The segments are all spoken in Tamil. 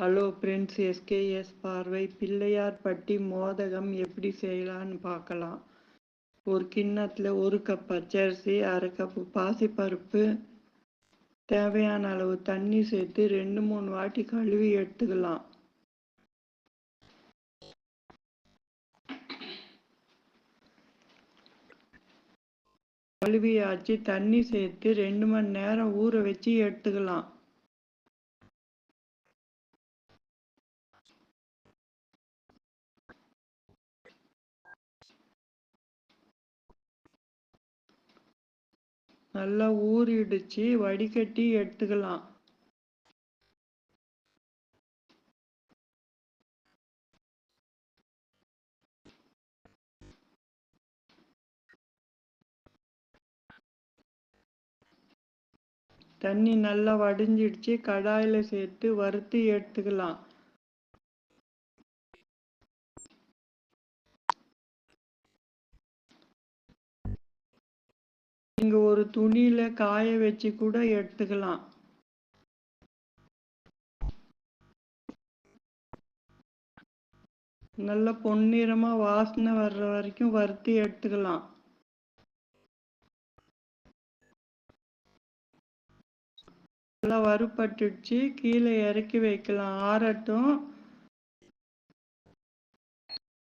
ஹலோ ஃப்ரெண்ட்ஸ் எஸ்கேஎஸ் பார்வை. பிள்ளையார்பட்டி மோதகம் எப்படி செய்யலான்னு பார்க்கலாம். ஒரு கிண்ணத்தில் ஒரு கப் பச்சரிசி அரை கப்பு பாசிப்பருப்பு தேவையான அளவு தண்ணி சேர்த்து ரெண்டு மூணு வாட்டி கழுவி எடுத்துக்கலாம். கழுவியாச்சு. தண்ணி சேர்த்து ரெண்டு மணி நேரம் ஊற வச்சு எடுத்துக்கலாம். நல்லா ஊறிடுச்சு வடிகட்டி எடுத்துக்கலாம். தண்ணி நல்லா வடிஞ்சிடுச்சு கடாயில் சேர்த்து வறுத்து எடுத்துக்கலாம். ஒரு துணியில காய வச்சு கூட எடுத்துக்கலாம். நல்ல பொன்னிறமா வாசனை வர்ற வரைக்கும் வறுத்து எடுத்துக்கலாம். நல்லா வறுபட்டுடுச்சு. கீழே இறக்கி வைக்கலாம். ஆறட்டும்.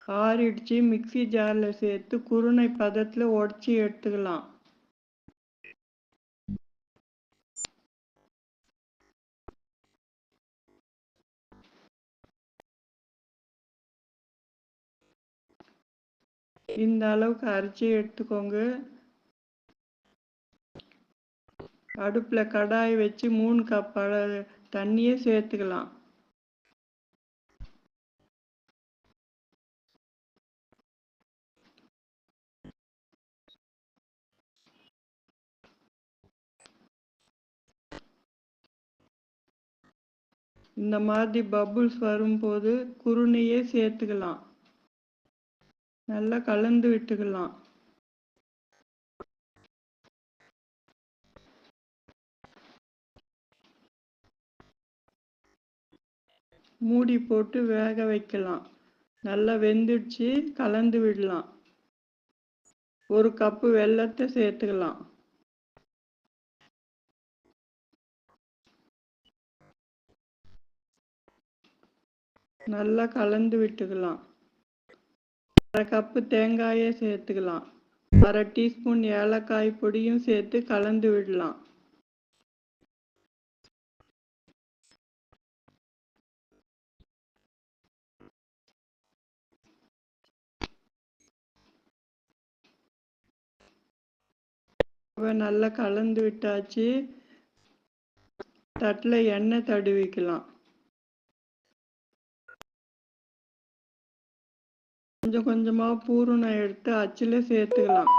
ஆறிடுச்சு. மிக்சி ஜாரில் சேர்த்து குருணை பதத்தில் உடச்சி எடுத்துக்கலாம். இந்த அளவுக்கு அரைச்சி எடுத்துக்கோங்க. அடுப்பில் கடாய் வச்சு மூணு கப் தண்ணியே சேர்த்துக்கலாம். இந்த மாதிரி பபுள்ஸ் வரும்போது குருணையே சேர்த்துக்கலாம். நல்லா கலந்து விட்டுக்கலாம். மூடி போட்டு வேக வைக்கலாம். நல்லா வெந்துடுச்சு கலந்து விடலாம். ஒரு கப்பு வெள்ளத்தை சேர்த்துக்கலாம். நல்லா கலந்து விட்டுக்கலாம். அரை கப்பு தேங்காயை சேர்த்துக்கலாம். அரை டீஸ்பூன் ஏலக்காய் பொடியும் சேர்த்து கலந்து விடலாம். நல்லா கலந்து விட்டாச்சு. தட்டில் எண்ணெய் தடுவிக்கலாம். கொஞ்சம் கொஞ்சமாக பூரணம் எடுத்து அச்சில் சேர்த்துக்கலாம்.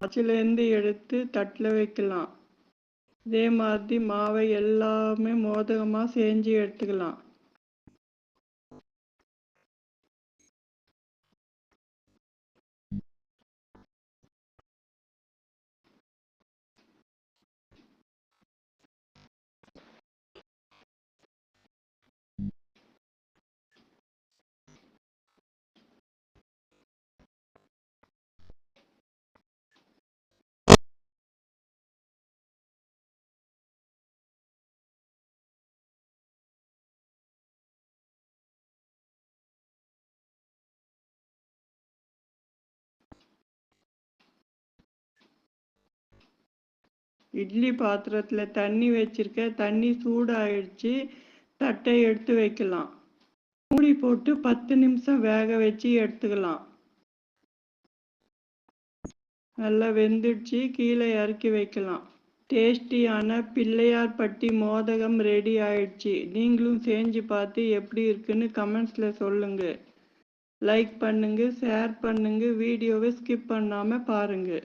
அச்சிலேருந்து எடுத்து தட்டில் வைக்கலாம். இதே மாதிரி மாவை எல்லாமே மோதகமாக செஞ்சு எடுத்துக்கலாம். இட்லி பாத்திரத்தில் தண்ணி வச்சிருக்க தண்ணி சூடாயிடுச்சு தட்டை எடுத்து வைக்கலாம். மூடி போட்டு பத்து நிமிஷம் வேக வச்சு எடுத்துக்கலாம். நல்லா வெந்துடுச்சு கீழே இறக்கி வைக்கலாம். டேஸ்டியான பிள்ளையார்பட்டி மோதகம் ரெடி ஆயிடுச்சு. நீங்களும் செஞ்சு பார்த்து எப்படி இருக்குன்னு கமெண்ட்ஸில் சொல்லுங்கள் லைக் பண்ணுங்க ஷேர் பண்ணுங்க வீடியோவை ஸ்கிப் பண்ணாமல் பாருங்கள்